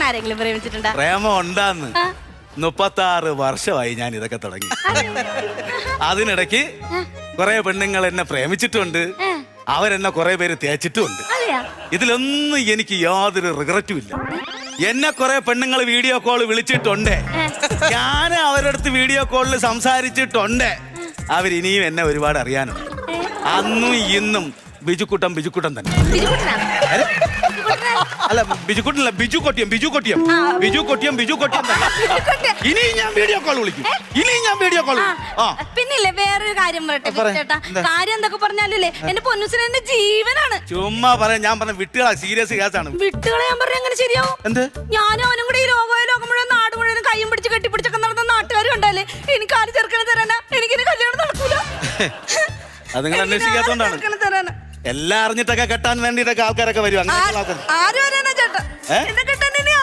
ബിജുക്കുട്ടൻ ആരെങ്കിലും പ്രേമിച്ചിട്ടുണ്ടോ? പ്രേമം ഉണ്ടാന്ന്. മുപ്പത്തി മുപ്പത്താറ് വർഷമായി ഞാൻ ഇതൊക്കെ തുടങ്ങി. അതിനിടയ്ക്ക് കുറെ പെണ്ണുങ്ങൾ എന്നെ പ്രേമിച്ചിട്ടുണ്ട്. അവരെന്നെ കുറെ പേര് തേച്ചിട്ടുമുണ്ട്. ഇതിലൊന്നും എനിക്ക് യാതൊരു റിഗ്രറ്റും ഇല്ല. എന്നെ കുറെ പെണ്ണുങ്ങൾ വീഡിയോ കോൾ വിളിച്ചിട്ടുണ്ട്. ഞാൻ അവരടുത്ത് വീഡിയോ കോളിൽ സംസാരിച്ചിട്ടുണ്ട്. അവരിനിയും എന്നെ ഒരുപാട് അറിയാനുണ്ട്. അന്നും ഇന്നും ബിജുക്കുട്ടം ബിജുക്കുട്ടം തന്നെ? അല്ല ബിജുക്കുട്ടനല്ല ബിജു കൊട്ടിയം ബിജു കൊട്ടിയം. ബിജു കൊട്ടിയം ബിജു കൊട്ടിയം ഇനി ഞാൻ വീഡിയോ കോൾ വിളിക്കും. ഇനി ഞാൻ വീഡിയോ കോൾ ആ. പിന്നില്ലേ വേറൊരു കാര്യം പറയട്ടെ പറ. ചേട്ടാ എന്താ? കാര്യം എന്തൊക്കെ പറഞ്ഞാലല്ലേ എന്റെ പൊന്നുസിന് എന്റെ ജീവനാണ്. ചുമ്മാ പറയാം ഞാൻ പറഞ്ഞ വിട്ടുകളാ സീരിയസ് കേസാണ് വിട്ടുകളയാൻ പറഞ്ഞ എങ്ങനെ ശരിയാവും? എന്ത്? ഞാനും അവനും കൂടി ഈ ലോകമായ ലോകം മുഴുവൻ നാട് മുഴുവൻ കയ്യും പിടിച്ച് കെട്ടിപ്പിടിച്ചൊക്കെ നടന്ന നാട്ടുകാരും ഉണ്ടല്ലേ? എനിക്ക് ആര് ചെറുക്കനെ തരാനാ? എനിക്കിനി കല്യാണം നടക്കൂല. അത് നിങ്ങൾ അന്വേഷിക്കാത്തോണ്ടാണ് ചെറുക്കനെ തരാനാ? എല്ലാം അറിഞ്ഞിട്ടൊക്കെ കെട്ടാൻ വേണ്ടിയിട്ടൊക്കെ ആൾക്കാരൊക്കെ വരും. അങ്ങനെ ആര് ചേട്ടാ ഏ? എന്നെ